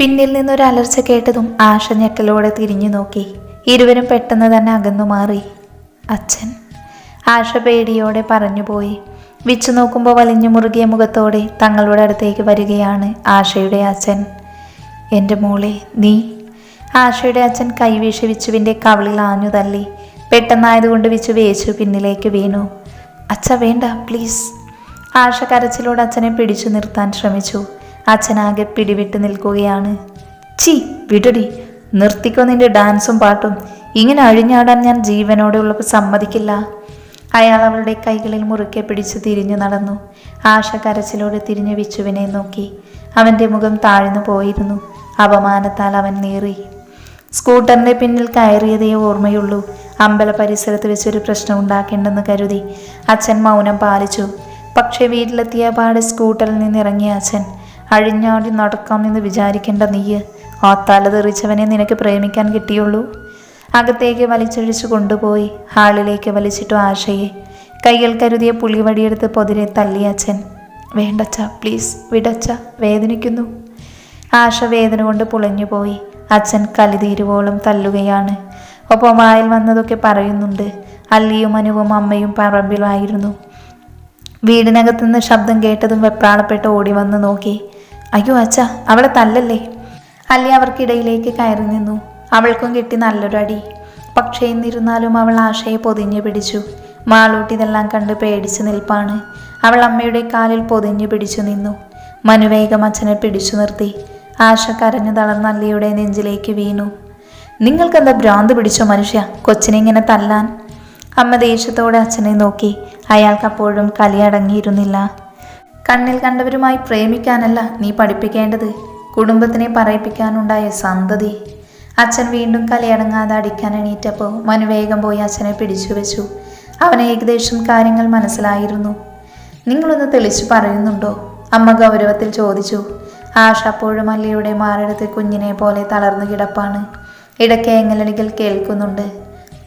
പിന്നിൽ നിന്നൊരു അലർച്ച കേട്ടതും ആശ ഞെട്ടലോടെ തിരിഞ്ഞു നോക്കി. ഇരുവരും പെട്ടെന്ന് തന്നെ അകന്നു മാറി. അച്ഛൻ. ആശ പേടിയോടെ പറഞ്ഞുപോയി വിച്ചു നോക്കുമ്പോൾ വലിഞ്ഞു മുറുകിയ മുഖത്തോടെ തങ്ങളുടെ അടുത്തേക്ക് വരികയാണ് ആശയുടെ അച്ഛൻ. എന്റെ മോളെ നീ? ആശയുടെ അച്ഛൻ കൈവീശി വിച്ചുവിന്റെ കവളിൽ ആഞ്ഞു തള്ളി. പെട്ടെന്നായതുകൊണ്ട് വിച്ചു വേച്ചു പിന്നിലേക്ക് വീണു. അച്ഛ വേണ്ട പ്ലീസ്. ആശ കരച്ചിലോട് അച്ഛനെ പിടിച്ചു നിർത്താൻ ശ്രമിച്ചു. അച്ഛനാകെ പിടിവിട്ട് നിൽക്കുകയാണ്. ചി വിടടി. നിർത്തിക്കോ നിന്റെ ഡാൻസും പാട്ടും. ഇങ്ങനെ അഴിഞ്ഞാടാൻ ഞാൻ ജീവനോടെ ഉള്ളപ്പോൾ സമ്മതിക്കില്ല. അയാൾ അവളുടെ കൈകളിൽ മുറുക്കെ പിടിച്ച് തിരിഞ്ഞു നടന്നു. ആശ കരച്ചിലോടെ തിരിഞ്ഞു വിച്ചുവിനെ നോക്കി. അവന്റെ മുഖം താഴ്ന്നു പോയിരുന്നു. അപമാനത്താൽ അവൻ നീറി. സ്കൂട്ടറിന്റെ പിന്നിൽ കയറിയതേ ഓർമ്മയുള്ളൂ. അമ്പല പരിസരത്ത് വെച്ചൊരു പ്രശ്നം ഉണ്ടാക്കേണ്ടെന്ന് കരുതി. അച്ഛൻ മൗനം പാലിച്ചു. പക്ഷേ വീട്ടിലെത്തിയ പാടെ സ്കൂട്ടറിൽ നിന്നിറങ്ങിയ അച്ഛൻ അഴിഞ്ഞാടി നടക്കാമെന്ന് വിചാരിക്കേണ്ട നീയ്. ആ തല തെറിച്ചവനെ നിനക്ക് പ്രേമിക്കാൻ കിട്ടിയുള്ളൂ. അകത്തേക്ക് വലിച്ചഴിച്ചു കൊണ്ടുപോയി. ഹാളിലേക്ക് വലിച്ചിട്ടു ആശയെ. കയ്യിൽ കരുതിയ പുളിവടിയെടുത്ത് പൊതിരെ തള്ളി അച്ഛൻ. വേണ്ടച്ച പ്ലീസ് വിടച്ച വേദനിക്കുന്നു. ആശ വേദന കൊണ്ട് പുളഞ്ഞുപോയി. അച്ഛൻ കലിതീരുവോളം തല്ലുകയാണ്. ഒപ്പം വായിൽ വന്നതൊക്കെ പറയുന്നുണ്ട്. അല്ലിയും അനുവും അമ്മയും പറമ്പിലായിരുന്നു. വീടിനകത്തുനിന്ന് ശബ്ദം കേട്ടതും വെപ്രാളപ്പെട്ട് ഓടി വന്ന് നോക്കി. അയ്യോ അച്ഛ അവളെ തല്ലല്ലേ? അല്ലി അവർക്കിടയിലേക്ക് കയറി നിന്നു. അവൾക്കും കിട്ടി നല്ലൊരു അടി. പക്ഷേ എന്നിരുന്നാലും അവൾ ആശയെ പൊതിഞ്ഞു പിടിച്ചു. മാളൂട്ടി ഇതെല്ലാം കണ്ട് പേടിച്ചു നിൽപ്പാണ്. അവൾ അമ്മയുടെ കാലിൽ പൊതിഞ്ഞു പിടിച്ചു നിന്നു. മനുവേഗം അച്ഛനെ പിടിച്ചു നിർത്തി. ആശ കരഞ്ഞു തളർന്ന അല്ലിയുടെ നെഞ്ചിലേക്ക് വീണു. നിങ്ങൾക്കെന്താ ഭ്രാന്ത് പിടിച്ചോ മനുഷ്യ? കൊച്ചിനെ ഇങ്ങനെ തല്ലാൻ? അമ്മ ദേഷ്യത്തോടെ അച്ഛനെ നോക്കി. അയാൾക്കപ്പോഴും കലിയടങ്ങിയിരുന്നില്ല കണ്ണിൽ കണ്ടവരുമായി പ്രേമിക്കാനല്ല നീ പഠിപ്പിക്കേണ്ടത്. കുടുംബത്തിനെ പറയിപ്പിക്കാനുണ്ടായ സന്തതി. അച്ഛൻ വീണ്ടും കലയടങ്ങാതെ അടിക്കാൻ എണീറ്റപ്പോൾ മനു വേഗം പോയി അച്ഛനെ പിടിച്ചു വെച്ചു. അവന് ഏകദേശം കാര്യങ്ങൾ മനസ്സിലായിരുന്നു. നിങ്ങളൊന്ന് തെളിച്ചു പറയുന്നുണ്ടോ? അമ്മ ഗൗരവത്തിൽ ചോദിച്ചു. ആഷ അപ്പോഴും അല്ലിയുടെ മാറിടത്ത് കുഞ്ഞിനെ പോലെ തളർന്നു കിടപ്പാണ്. ഇടയ്ക്ക് എങ്ങലണികൾ കേൾക്കുന്നുണ്ട്.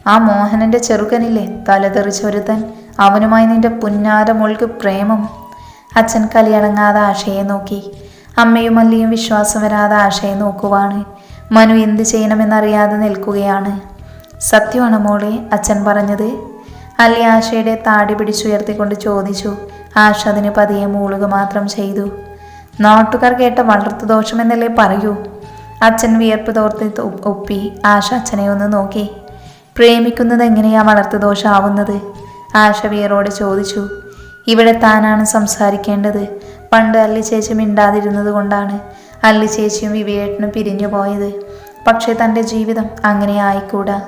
ആ മോഹനന്റെ ചെറുക്കനില്ലേ? തലതെറിച്ചൊരുത്തൻ അവനുമായി നിന്റെ പുന്നാര മോൾക്ക് പ്രേമം. അച്ഛൻ കലിയടങ്ങാതെ ആശയെ നോക്കി. അമ്മയും അല്ലിയും വിശ്വാസം വരാതെ ആശയെ നോക്കുവാണ്. മനു എന്ത് ചെയ്യണമെന്നറിയാതെ നിൽക്കുകയാണ്. സത്യമാണ് മോളെ അച്ഛൻ പറഞ്ഞത്. അല്ലി ആശയുടെ താടി പിടിച്ചുയർത്തിക്കൊണ്ട് ചോദിച്ചു. ആശ അതിന് പതിയെ മൂളുക മാത്രം ചെയ്തു. നാട്ടുകാർ കേട്ട വളർത്തു ദോഷമെന്നല്ലേ പറയൂ? അച്ഛൻ വിയർപ്പ് തോർത്തി ഒപ്പി ആശ അച്ഛനെ ഒന്ന് നോക്കി. പ്രേമിക്കുന്നത് എങ്ങനെയാ വളർത്തു ദോഷമാവുന്നത് ആശ വിയറോട് ചോദിച്ചു. ഇവിടെ താനാണ് സംസാരിക്കേണ്ടത്. പണ്ട് അല്ലി ചേച്ചി മിണ്ടാതിരുന്നത് കൊണ്ടാണ് അല്ലി ചേച്ചിയും വിവേട്ടനും പിരിഞ്ഞു പോയത്. പക്ഷേ തന്റെ ജീവിതം അങ്ങനെ ആയിക്കൂടാ.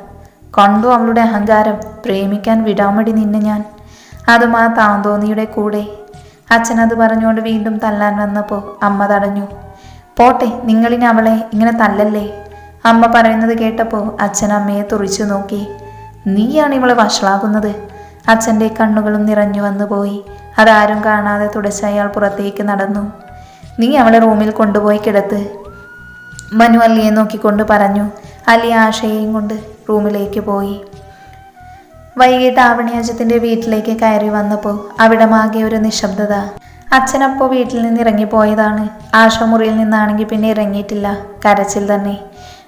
കണ്ടു അവളുടെ അഹങ്കാരം പ്രേമിക്കാൻ വിടാമടി നിന്നെ ഞാൻ. അതും ആ താന്തോന്നിയുടെ കൂടെ. അച്ഛൻ അത് പറഞ്ഞുകൊണ്ട് വീണ്ടും തല്ലാൻ വന്നപ്പോൾ അമ്മ തടഞ്ഞു. പോട്ടെ നിങ്ങളിനെ അവളെ ഇങ്ങനെ തല്ലല്ലേ? അമ്മ പറയുന്നത് കേട്ടപ്പോൾ അച്ഛൻ അമ്മയെ തുറിച്ചു നോക്കി. നീയാണ് ഇവളെ വഷളാകുന്നത് അച്ഛന്റെ കണ്ണുകളും നിറഞ്ഞു വന്നുപോയി. അതാരും കാണാതെ തുടച്ച അയാൾ പുറത്തേക്ക് നടന്നു. നീ അവളെ റൂമിൽ കൊണ്ടുപോയി കിടത്ത് മനു അല്ലിയെ നോക്കിക്കൊണ്ട് പറഞ്ഞു. അലി ആശയെയും കൊണ്ട് റൂമിലേക്ക് പോയി. വൈകിട്ട് ആവണിയജത്തിന്റെ വീട്ടിലേക്ക് കയറി വന്നപ്പോൾ അവിടെ മാകെ ഒരു നിശബ്ദത. അച്ഛനപ്പോൾ വീട്ടിൽ നിന്ന് ഇറങ്ങിപ്പോയതാണ്. ആശ മുറിയിൽ നിന്നാണെങ്കിൽ പിന്നെ ഇറങ്ങിയിട്ടില്ല. കരച്ചിൽ തന്നെ.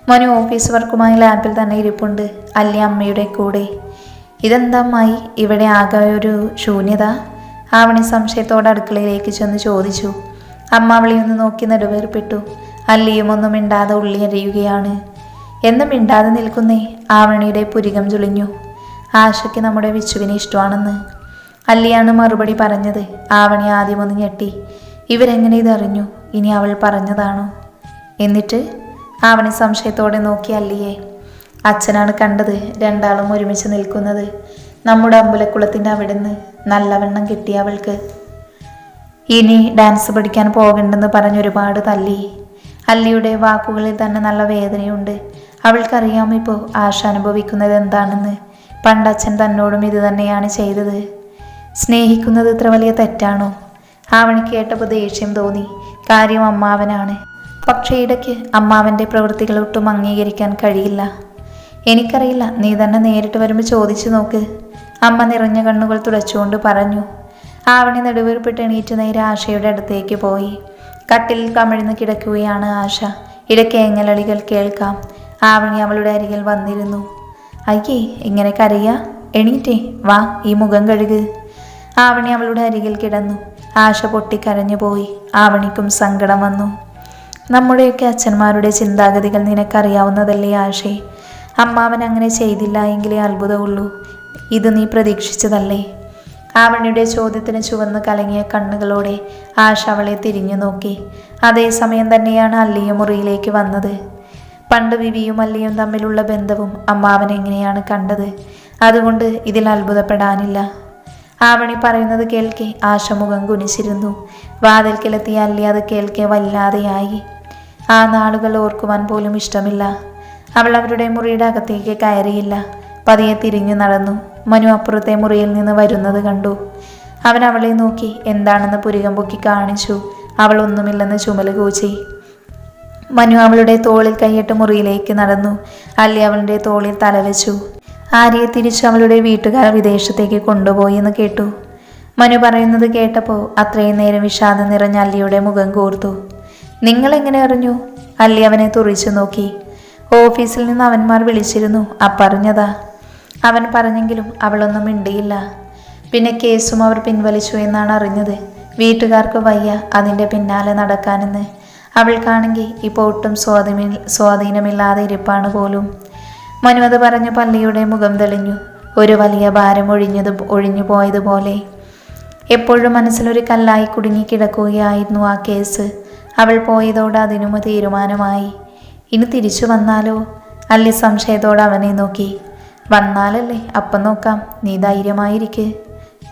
മനു ഓഫീസ് വർക്കുമായി ലാബിൽ തന്നെ ഇരിപ്പുണ്ട്. അല്ലി അമ്മയുടെ കൂടെ. ഇതെന്താ ഇവിടെ ആകെ ഒരു ശൂന്യത? ആവണി സംശയത്തോടെ അടുക്കളയിലേക്ക് ചെന്ന് ചോദിച്ചു. അമ്മ അവളെ ഒന്ന് നോക്കി നെടുവേർപ്പെട്ടു. അല്ലിയും ഒന്നും മിണ്ടാതെ ഉള്ളി എറിയുകയാണ് എന്നും മിണ്ടാതെ നിൽക്കുന്നേ? ആവണിയുടെ പുരികം ചുളിഞ്ഞു. ആശയ്ക്ക് നമ്മുടെ വിച്ചുവിനെ ഇഷ്ടമാണെന്ന്. അല്ലിയാണ് മറുപടി പറഞ്ഞത്. ആവണി ആദ്യം ഒന്ന് ഞെട്ടി. ഇവരെങ്ങനെ ഇതറിഞ്ഞു? ഇനി അവൾ പറഞ്ഞതാണോ? എന്നിട്ട് ആവണി സംശയത്തോടെ നോക്കി അല്ലിയെ. അച്ഛനാണ് കണ്ടത്. രണ്ടാളും ഒരുമിച്ച് നിൽക്കുന്നത്. നമ്മുടെ അമ്പലക്കുളത്തിന്റെ അവിടുന്ന് നല്ലവണ്ണം കിട്ടി അവൾക്ക്. ഇനി ഡാൻസ് പഠിക്കാൻ പോകണ്ടെന്ന് പറഞ്ഞൊരുപാട് തല്ലി. അല്ലിയുടെ വാക്കുകളിൽ തന്നെ നല്ല വേദനയുണ്ട്. അവൾക്കറിയാം ഇപ്പോൾ ആശ അനുഭവിക്കുന്നത് എന്താണെന്ന്. പണ്ട് അച്ഛൻ തന്നോടും ഇത് തന്നെയാണ് ചെയ്തത്. സ്നേഹിക്കുന്നത് ഇത്ര വലിയ തെറ്റാണോ? ആവണി കേട്ടപ്പോൾ ദേഷ്യം തോന്നി. കാര്യം അമ്മാവനാണ്. പക്ഷേ ഇടയ്ക്ക് അമ്മാവന്റെ പ്രവൃത്തികൾ ഒട്ടും അംഗീകരിക്കാൻ കഴിയില്ല. എനിക്കറിയില്ല നീ തന്നെ നേരിട്ട് വരുമ്പോൾ ചോദിച്ചു നോക്ക്. അമ്മ നിറഞ്ഞ കണ്ണുകൾ തുടച്ചുകൊണ്ട് പറഞ്ഞു. ആവണി നെടുവീർപ്പിട്ട് എണീറ്റ് നേരെ ആശയുടെ അടുത്തേക്ക് പോയി. കട്ടിലിൽ കമിഴ്ന്ന് കിടക്കുകയാണ് ആശ. ഇടയ്ക്ക് ഇടക്കേങ്ങലളികൾ കേൾക്കാം. ആവണി അവളുടെ അരികിൽ വന്നിരുന്നു. അയ്യേ ഇങ്ങനെ കരയാ? എണീറ്റേ വാ ഈ മുഖം കഴുക്. ആവണി അവളുടെ അരികിൽ കിടന്നു. ആശ പൊട്ടിക്കരഞ്ഞു പോയി. ആവണിക്കും സങ്കടം വന്നു. നമ്മുടെയൊക്കെ അച്ഛന്മാരുടെ ചിന്താഗതികൾ നിനക്കറിയാവുന്നതല്ലേ ആശേ? അമ്മാവൻ അങ്ങനെ ചെയ്തില്ല എങ്കിലേ അത്ഭുതമുള്ളൂ. ഇത് നീ പ്രതീക്ഷിച്ചതല്ലേ? ആവണിയുടെ ചോദ്യത്തിന് ചുവന്ന് കലങ്ങിയ കണ്ണുകളോടെ ആശ അവളെ തിരിഞ്ഞു നോക്കി. അതേസമയം തന്നെയാണ് അല്ലിയ മുറിയിലേക്ക് വന്നത്. പണ്ട് വിവിയും അല്ലിയും തമ്മിലുള്ള ബന്ധവും അമ്മാവൻ എങ്ങനെയാണ് കണ്ടത്? അതുകൊണ്ട് ഇതിൽ അത്ഭുതപ്പെടാനില്ല. ആവണി പറയുന്നത് കേൾക്കെ ആശ മുഖം കുനിച്ചിരുന്നു. വാതിൽക്കിലെത്തിയ അല്ലി അത് കേൾക്കെ വല്ലാതെയായി. ആ നാളുകൾ ഓർക്കുവാൻ പോലും ഇഷ്ടമില്ല. അവൾ അവരുടെ മുറിയുടെ അകത്തേക്ക് കയറിയില്ല. പതിയെ തിരിഞ്ഞു നടന്നു. മനു അപ്പുറത്തെ മുറിയിൽ നിന്ന് വരുന്നത് കണ്ടു. അവൻ അവളെ നോക്കി എന്താണെന്ന് പുരികം പൊക്കി കാണിച്ചു. അവൾ ഒന്നുമില്ലെന്ന് ചുമൽ കൂച്ചി. മനു അവളുടെ തോളിൽ കൈയിട്ട് മുറിയിലേക്ക് നടന്നു. അല്ലി അവളുടെ തോളിൽ തലവെച്ചു. ആര്യയെ തിരിച്ച് അവളുടെ വീട്ടുകാർ വിദേശത്തേക്ക് കൊണ്ടുപോയി എന്ന് കേട്ടു. മനു പറയുന്നത് കേട്ടപ്പോൾ അത്രയും നേരം വിഷാദം നിറഞ്ഞ അല്ലിയുടെ മുഖം കോർത്തു. നിങ്ങൾ എങ്ങനെ അറിഞ്ഞു? അല്ലി അവനെ തുറിച്ചു നോക്കി. ഓഫീസിൽ നിന്ന് അവന്മാർ വിളിച്ചിരുന്നു. അപ്പറഞ്ഞതാ അവൻ പറഞ്ഞെങ്കിലും അവളൊന്നും മിണ്ടിയില്ല. പിന്നെ കേസും അവർ പിൻവലിച്ചു എന്നാണ് അറിഞ്ഞത്. വീട്ടുകാർക്ക് വയ്യ അതിന്റെ പിന്നാലെ നടക്കാനെന്ന്. അവൾക്കാണെങ്കിൽ ഇപ്പോൾ ഒട്ടും സ്വാധീന സ്വാധീനമില്ലാതെ ഇരിപ്പാണ് പോലും. മനുവത് പറഞ്ഞു പള്ളിയുടെ മുഖം തെളിഞ്ഞു. ഒരു വലിയ ഭാരം ഒഴിഞ്ഞത് ഒഴിഞ്ഞു പോയതുപോലെ എപ്പോഴും മനസ്സിലൊരു കല്ലായി കുടുങ്ങിക്കിടക്കുകയായിരുന്നു ആ കേസ്. അവൾ പോയതോടെ അതിനും തീരുമാനമായി. ഇനി തിരിച്ചു വന്നാലോ? അല്ലി സംശയത്തോടെ അവനെ നോക്കി. വന്നാലല്ലേ? അപ്പം നോക്കാം. നീ ധൈര്യമായിരിക്കെ.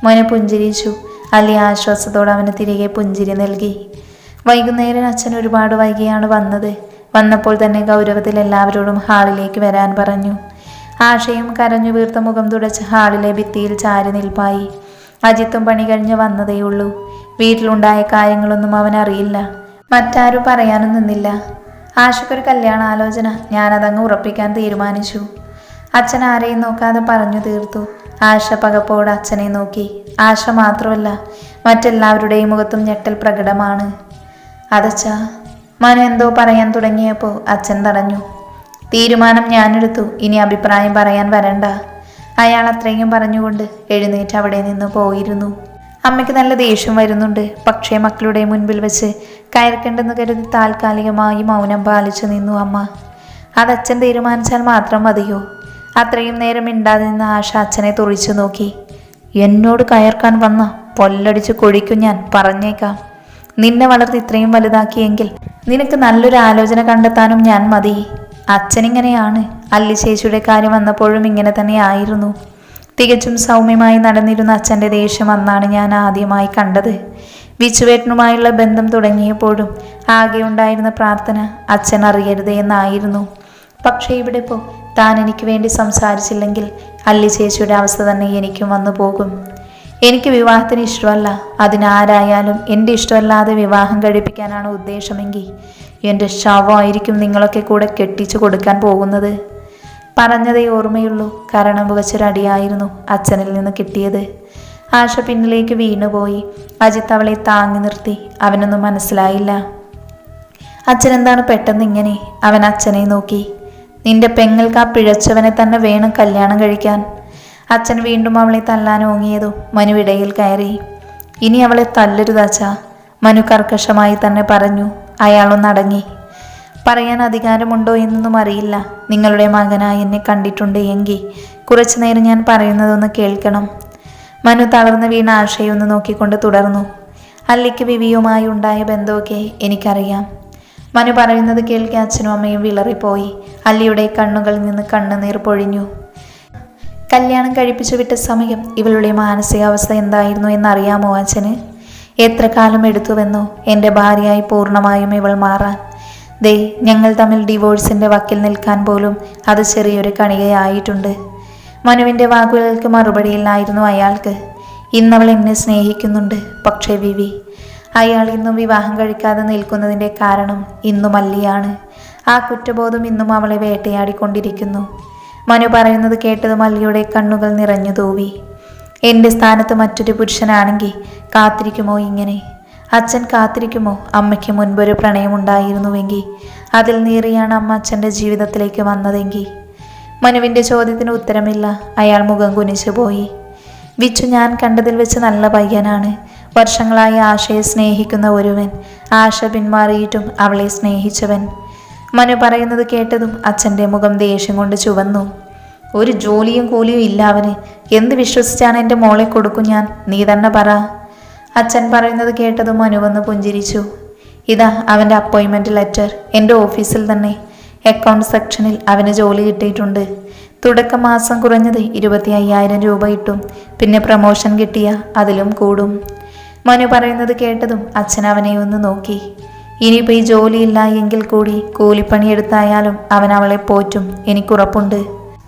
മോനെ പുഞ്ചിരിച്ചു. അല്ലി ആശ്വാസത്തോടെ അവന് തിരികെ പുഞ്ചിരി നൽകി. വൈകുന്നേരം അച്ഛൻ ഒരുപാട് വൈകിയാണ് വന്നത്. വന്നപ്പോൾ തന്നെ ഗൗരവത്തിൽ എല്ലാവരോടും ഹാളിലേക്ക് വരാൻ പറഞ്ഞു. ആശയും കരഞ്ഞു വീർത്ത മുഖം തുടച്ച് ഹാളിലെ ഭിത്തിയിൽ ചാരി നിൽപ്പായി. അജിത്തും പണി കഴിഞ്ഞ് വന്നതേയുള്ളൂ. വീട്ടിലുണ്ടായ കാര്യങ്ങളൊന്നും അവൻ അറിയില്ല മറ്റാരും പറയാനും നിന്നില്ല. ആശയ്ക്കൊരു കല്യാണ ആലോചന ഞാനതങ്ങ് ഉറപ്പിക്കാൻ തീരുമാനിച്ചു. അച്ഛൻ ആരെയും നോക്കാതെ പറഞ്ഞു തീർത്തു. ആശ പകപ്പോട് അച്ഛനെ നോക്കി. ആശ മാത്രമല്ല മറ്റെല്ലാവരുടെയും മുഖത്തും ഞെട്ടൽ പ്രകടമാണ്. അതച്ഛാ മനു എന്തോ പറയാൻ തുടങ്ങിയപ്പോൾ അച്ഛൻ തടഞ്ഞു. തീരുമാനം ഞാനെടുത്തു. ഇനി അഭിപ്രായം പറയാൻ വരണ്ട. അയാൾ അത്രയും പറഞ്ഞുകൊണ്ട് എഴുന്നേറ്റ് അവിടെ നിന്ന് പോയിരുന്നു. അമ്മയ്ക്ക് നല്ല ദേഷ്യം വരുന്നുണ്ട്. പക്ഷേ മക്കളുടെ മുൻപിൽ വെച്ച് കയർക്കേണ്ടെന്ന് കരുതി താൽക്കാലികമായി മൗനം പാലിച്ചു നിന്നു അമ്മ. അതച്ഛൻ തീരുമാനിച്ചാൽ മാത്രം മതിയോ? അത്രയും നേരം മിണ്ടാതെ നിന്ന് ആശ അച്ഛനെ തുറിച്ചു നോക്കി. എന്നോട് കയർക്കാൻ വന്ന? പൊല്ലടിച്ച് കൊഴിക്കും ഞാൻ. പറഞ്ഞേക്കാം. നിന്നെ വളർത്തി ഇത്രയും വലുതാക്കിയെങ്കിൽ നിനക്ക് നല്ലൊരു ആലോചന കണ്ടെത്താനും ഞാൻ മതി. അച്ഛനിങ്ങനെയാണ്. അല്ലി ചേച്ചിയുടെ കാര്യം വന്നപ്പോഴും ഇങ്ങനെ തന്നെ ആയിരുന്നു. തികച്ചും സൗമ്യമായി നടന്നിരുന്ന അച്ഛന്റെ ദേഷ്യം അന്നാണ് ഞാൻ ആദ്യമായി കണ്ടത്. വിച്ചുവേട്ടനുമായുള്ള ബന്ധം തുടങ്ങിയപ്പോഴും ആകെ ഉണ്ടായിരുന്ന പ്രാർത്ഥന അച്ഛൻ അറിയരുത് എന്നായിരുന്നു. പക്ഷേ ഇവിടെ ഇപ്പോൾ താൻ എനിക്ക് വേണ്ടി സംസാരിച്ചില്ലെങ്കിൽ അല്ലി ചേച്ചിയുടെ അവസ്ഥ തന്നെ എനിക്കും വന്നു പോകും. എനിക്ക് വിവാഹത്തിന് ഇഷ്ടമല്ല. അതിനാരായാലും എന്റെ ഇഷ്ടമല്ലാതെ വിവാഹം കഴിപ്പിക്കാനാണ് ഉദ്ദേശമെങ്കിൽ എന്റെ ശവമായിരിക്കും നിങ്ങളൊക്കെ കൂടെ കെട്ടിച്ചു കൊടുക്കാൻ പോകുന്നത്. പറഞ്ഞതേ ഓർമ്മയുള്ളൂ. കരണം പുകച്ചൊരടിയായിരുന്നു അച്ഛനിൽ നിന്ന് കിട്ടിയത്. ആശ പിന്നിലേക്ക് വീണുപോയി. അജിത്ത് അവളെ താങ്ങി നിർത്തി. അവനൊന്നും മനസ്സിലായില്ല. അച്ഛൻ എന്താണ് പെട്ടെന്ന് ഇങ്ങനെ അവൻ അച്ഛനെ നോക്കി. നിന്റെ പെങ്ങൾക്ക് ആ പിഴച്ചവനെ തന്നെ വേണം കല്യാണം കഴിക്കാൻ. അച്ഛൻ വീണ്ടും അവളെ തല്ലാൻ ഓങ്ങിയതു മനു ഇടയിൽ കയറി. ഇനി അവളെ തല്ലരുതാച്ച മനു കർക്കശമായി തന്നെ പറഞ്ഞു. അയാളൊന്നടങ്ങി പറയാൻ അധികാരമുണ്ടോ എന്നൊന്നും അറിയില്ല. നിങ്ങളുടെ മകനായി എന്നെ കണ്ടിട്ടുണ്ട് എങ്കിൽ കുറച്ചു നേരം ഞാൻ പറയുന്നതൊന്ന് കേൾക്കണം. മനു തളർന്നു വീണ ആശയൊന്ന് നോക്കിക്കൊണ്ട് തുടർന്നു. അല്ലിക്ക് വിവിയുമായി ഉണ്ടായ ബന്ധമൊക്കെ എനിക്കറിയാം. മനു പറയുന്നത് കേൾക്കെ അച്ഛനും അമ്മയും വിളറിപ്പോയി. അല്ലിയുടെ കണ്ണുകളിൽ നിന്ന് കണ്ണുനീർ പൊഴിഞ്ഞു. കല്യാണം കഴിപ്പിച്ചു വിട്ട സമയം ഇവളുടെ മാനസികാവസ്ഥ എന്തായിരുന്നു എന്നറിയാമോ അച്ഛന്? എത്ര കാലം എടുത്തുവെന്നോ എന്റെ ഭാര്യയായി പൂർണമായും ഇവൾ മാറാൻ. ദേ ഞങ്ങൾ തമ്മിൽ ഡിവോഴ്സിന്റെ വക്കിൽ നിൽക്കാൻ പോലും അത് ചെറിയൊരു കണികയായിട്ടുണ്ട്. മനുവിന്റെ വാക്കുകൾക്ക് മറുപടിയില്ലായിരുന്നു അയാൾക്ക്. ഇന്നവൾ എന്നെ സ്നേഹിക്കുന്നുണ്ട്. പക്ഷേ വിവി അയാൾ ഇന്നും വിവാഹം കഴിക്കാതെ നിൽക്കുന്നതിന്റെ കാരണം ഇന്നും അല്ലിയാണ്. ആ കുറ്റബോധം ഇന്നും അവളെ വേട്ടയാടിക്കൊണ്ടിരിക്കുന്നു. മനു പറയുന്നത് കേട്ടത് മല്ലിയുടെ കണ്ണുകൾ നിറഞ്ഞു തൂവി. എന്റെ സ്ഥാനത്ത് മറ്റൊരു പുരുഷനാണെങ്കിൽ കാത്തിരിക്കുമോ ഇങ്ങനെ? അച്ഛൻ കാത്തിരിക്കുമോ? അമ്മയ്ക്ക് മുൻപൊരു പ്രണയമുണ്ടായിരുന്നുവെങ്കിൽ അതിൽ നീറിയാണ് അമ്മ അച്ഛന്റെ ജീവിതത്തിലേക്ക് വന്നതെങ്കിൽ? മനുവിന്റെ ചോദ്യത്തിന് ഉത്തരമില്ല. അയാൾ മുഖം കുനിച്ചു പോയി. വിച്ചു ഞാൻ കണ്ടതിൽ വെച്ച് നല്ല പയ്യനാണ്. വർഷങ്ങളായി ആശയെ സ്നേഹിക്കുന്ന ഒരുവൻ. ആശ പിന്മാറിയിട്ടും അവളെ സ്നേഹിച്ചവൻ. മനു പറയുന്നത് കേട്ടതും അച്ഛന്റെ മുഖം ദേഷ്യം കൊണ്ട് ചുവന്നു. ഒരു ജോലിയും കൂലിയും ഇല്ല അവന്. എന്ത് വിശ്വസിച്ചാണ് എന്റെ മോളെ കൊടുക്കും ഞാൻ? നീ തന്നെ പറ. അച്ഛൻ പറയുന്നത് കേട്ടതും മനു വന്ന് പുഞ്ചിരിച്ചു. ഇതാ അവന്റെ അപ്പോയിൻമെന്റ് ലെറ്റർ എന്റെ ഓഫീസിൽ തന്നെ. അക്കൗണ്ട് സെക്ഷനിൽ അവന് ജോലി കിട്ടിയിട്ടുണ്ട്. തുടക്ക മാസം കുറഞ്ഞത് ഇരുപത്തി അയ്യായിരം രൂപ കിട്ടും. പിന്നെ പ്രമോഷൻ കിട്ടിയ അതിലും കൂടും. മനു പറയുന്നത് കേട്ടതും അച്ഛൻ അവനെ ഒന്ന് നോക്കി. ഇനിയിപ്പോൾ ഈ ജോലിയില്ല എങ്കിൽ കൂടി കൂലിപ്പണിയെടുത്തായാലും അവൻ അവളെ പോറ്റും. എനിക്കുറപ്പുണ്ട്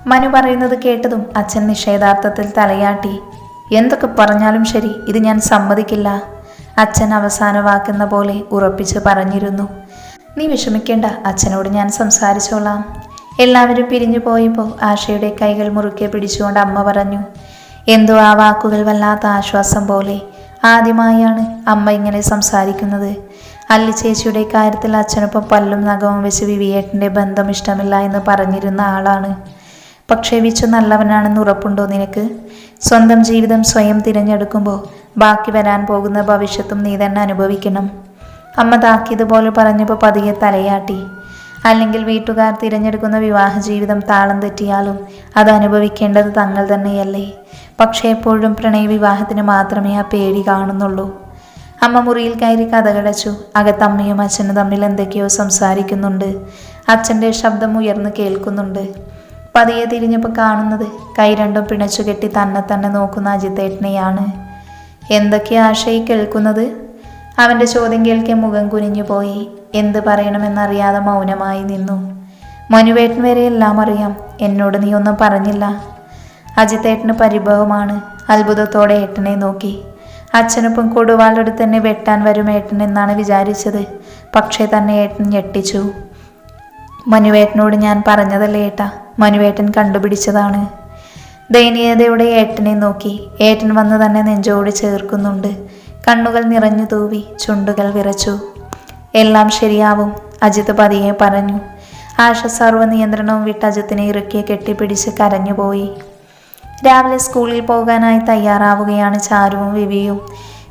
മനു പറയുന്നത് കേട്ടതും അച്ഛൻ നിഷേധാർത്ഥത്തിൽ തലയാട്ടി. എന്തൊക്കെ പറഞ്ഞാലും ശരി ഇത് ഞാൻ സമ്മതിക്കില്ല. അച്ഛൻ അവസാന വാക്കെന്ന പോലെ ഉറപ്പിച്ച് പറഞ്ഞിരുന്നു. നീ വിഷമിക്കേണ്ട അച്ഛനോട് ഞാൻ സംസാരിച്ചോളാം. എല്ലാവരും പിരിഞ്ഞു പോയപ്പോൾ ആശയുടെ കൈകൾ മുറുക്കെ പിടിച്ചുകൊണ്ട് അമ്മ പറഞ്ഞു എന്തോ ആ വാക്കുകൾ വല്ലാത്ത ആശ്വാസം പോലെ. ആദ്യമായാണ് അമ്മ ഇങ്ങനെ സംസാരിക്കുന്നത്. അല്ലി ചേച്ചിയുടെ കാര്യത്തിൽ അച്ഛനൊപ്പം പല്ലും നഖവും വെച്ച് വിവിയേട്ടന്റെ ബന്ധം ഇഷ്ടമില്ല എന്ന് പറഞ്ഞിരുന്ന ആളാണ്. പക്ഷേ വിച്ചു നല്ലവനാണെന്ന് ഉറപ്പുണ്ടോ നിനക്ക്? സ്വന്തം ജീവിതം സ്വയം തിരഞ്ഞെടുക്കുമ്പോൾ ബാക്കി വരാൻ പോകുന്ന ഭവിഷ്യത്തും നീ തന്നെ അനുഭവിക്കണം. അമ്മ താക്കിയതുപോലെ പറഞ്ഞപ്പോൾ പതിയെ തലയാട്ടി. അല്ലെങ്കിൽ വീട്ടുകാർ തിരഞ്ഞെടുക്കുന്ന വിവാഹ ജീവിതം താളം തെറ്റിയാലും അത് അനുഭവിക്കേണ്ടത് തങ്ങൾ തന്നെയല്ലേ. പക്ഷേ എപ്പോഴും പ്രണയ വിവാഹത്തിന് മാത്രമേ ആ പേടി കാണുന്നുള്ളൂ. അമ്മ മുറിയിൽ കയറി കഥകടച്ചു. അകത്തമ്മയും അച്ഛനും തമ്മിൽ എന്തൊക്കെയോ സംസാരിക്കുന്നുണ്ട്. അച്ഛന്റെ ശബ്ദം ഉയർന്നു കേൾക്കുന്നുണ്ട്. പതിയെ തിരിഞ്ഞപ്പോൾ കാണുന്നത് കൈ രണ്ടും പിണച്ചു കെട്ടി തന്നെ തന്നെ നോക്കുന്ന അജിത്തേട്ടനെയാണ്. എന്തൊക്കെയാ ആശയി കേൾക്കുന്നത്? അവന്റെ ചോദ്യം കേൾക്കെ മുഖം കുനിഞ്ഞു പോയി. എന്ത് പറയണമെന്നറിയാതെ മൗനമായി നിന്നു. മനുവേട്ടൻ വരെ എല്ലാം അറിയാം. എന്നോട് നീ ഒന്നും പറഞ്ഞില്ല. അജിത്തേട്ടന് പരിഭവമാണ്. അത്ഭുതത്തോടെ ഏട്ടനെ നോക്കി. അച്ഛനൊപ്പം കൊടുവാളെടുത്ത് തന്നെ വെട്ടാൻ വരും ഏട്ടൻ എന്നാണ് വിചാരിച്ചത്. പക്ഷേ തന്നെ ഏട്ടൻ ഞെട്ടിച്ചു. മനുവേട്ടനോട് ഞാൻ പറഞ്ഞതല്ലേ ഏട്ടാ? മനുവേട്ടൻ കണ്ടുപിടിച്ചതാണ്. ദയനീയതയോടെ ഏട്ടനെ നോക്കി. ഏട്ടൻ വന്ന് തന്നെ നെഞ്ചോട് ചേർക്കുന്നുണ്ട്. കണ്ണുകൾ നിറഞ്ഞു തൂവി ചുണ്ടുകൾ വിറച്ചു. എല്ലാം ശരിയാവും അജിത് പതിയെ പറഞ്ഞു. ആശ സർവ നിയന്ത്രണവും വിട്ട് അജിത്തിനെ ഇറുക്കിയെ കെട്ടിപ്പിടിച്ച് കരഞ്ഞുപോയി രാവിലെ സ്കൂളിൽ പോകാനായി തയ്യാറാവുകയാണ് ചാരുവും വിവിയും.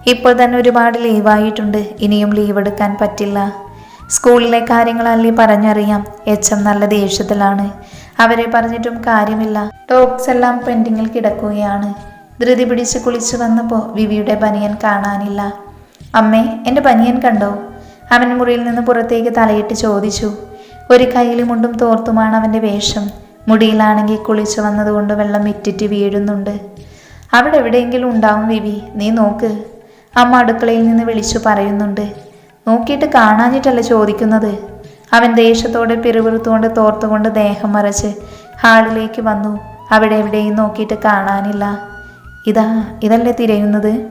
ഇപ്പോൾ തന്നെ ഒരുപാട് ലീവായിട്ടുണ്ട് ഇനിയും ലീവ് എടുക്കാൻ പറ്റില്ല. സ്കൂളിലെ കാര്യങ്ങളല്ലേ പറഞ്ഞറിയാം എച്ച് എം നല്ല ദേഷ്യത്തിലാണ്. അവരെ പറഞ്ഞിട്ടും കാര്യമില്ല. ടോക്സ് എല്ലാം പെൻഡിങ്ങിൽ കിടക്കുകയാണ്. ധൃതി പിടിച്ച് കുളിച്ചു വന്നപ്പോൾ വിവിയുടെ ബനിയൻ കാണാനില്ല. അമ്മേ എന്റെ ബനിയൻ കണ്ടോ? അവൻ മുറിയിൽ നിന്ന് പുറത്തേക്ക് തലയിട്ട് ചോദിച്ചു. ഒരു കയ്യിൽ മുണ്ടും തോർത്തുമാണ് അവന്റെ വേഷം. മുടിയിലാണെങ്കിൽ കുളിച്ചു വന്നതുകൊണ്ട് വെള്ളം ഇറ്റിറ്റ് വീഴുന്നുണ്ട്. അവിടെ എവിടെയെങ്കിലും ഉണ്ടാവും വിവി നീ നോക്ക്. അമ്മ അടുക്കളയിൽ നിന്ന് വിളിച്ചു പറയുന്നുണ്ട്. നോക്കിയിട്ട് കാണാഞ്ഞിട്ടല്ല ചോദിക്കുന്നത്? അവൻ ദേഷ്യത്തോടെ പിറുപിറുത്തുകൊണ്ട് തോർത്തുകൊണ്ട് ദേഹം മറച്ച് ഹാളിലേക്ക് വന്നു. അവിടെ എവിടെയും നോക്കിയിട്ട് കാണാനില്ല. ഇതാ ഇതല്ലേ തിരയുന്നത്?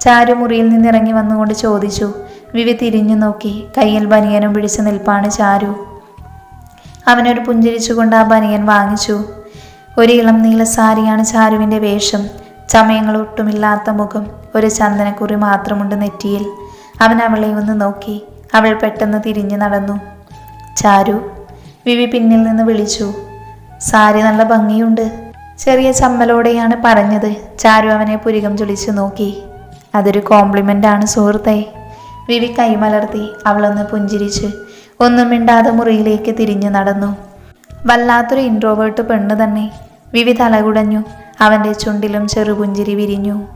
ചാരുമുറിയിൽ നിന്നിറങ്ങി വന്നുകൊണ്ട് ചോദിച്ചു. വിവി തിരിഞ്ഞു നോക്കി. കയ്യിൽ ബനിയനും പിടിച്ച് നിൽപ്പാണ് ചാരു. അവനൊരു പുഞ്ചിരിച്ചുകൊണ്ട് ആ ബനിയൻ വാങ്ങിച്ചു. ഒരു ഇളം നീല സാരിയാണ് ചാരുവിന്റെ വേഷം. ചമയങ്ങൾ ഒട്ടുമില്ലാത്ത മുഖം. ഒരു ചന്ദനക്കുറി മാത്രമുണ്ട് നെറ്റിയിൽ. അവൻ അവളെ ഒന്ന് നോക്കി. അവൾ പെട്ടെന്ന് തിരിഞ്ഞു നടന്നു. ചാരു വിവി പിന്നിൽ നിന്ന് വിളിച്ചു. സാരി നല്ല ഭംഗിയുണ്ട്. ചെറിയ ചമ്മലോടെയാണ് പറഞ്ഞത്. ചാരു അവനെ പുരികം ചൊളിച്ചു നോക്കി. അതൊരു കോംപ്ലിമെന്റ് ആണ് സുഹൃത്തെ. വിവി കൈമലർത്തി അവളൊന്ന് പുഞ്ചിരിച്ച് ഒന്നും മിണ്ടാതെ മുറിയിലേക്ക് തിരിഞ്ഞു നടന്നു. വല്ലാത്തൊരു ഇൻട്രോവേർട്ട് പെണ്ണ് തന്നെ. വിവി തലകുടഞ്ഞു. അവന്റെ ചുണ്ടിലും ചെറുപുഞ്ചിരി വിരിഞ്ഞു.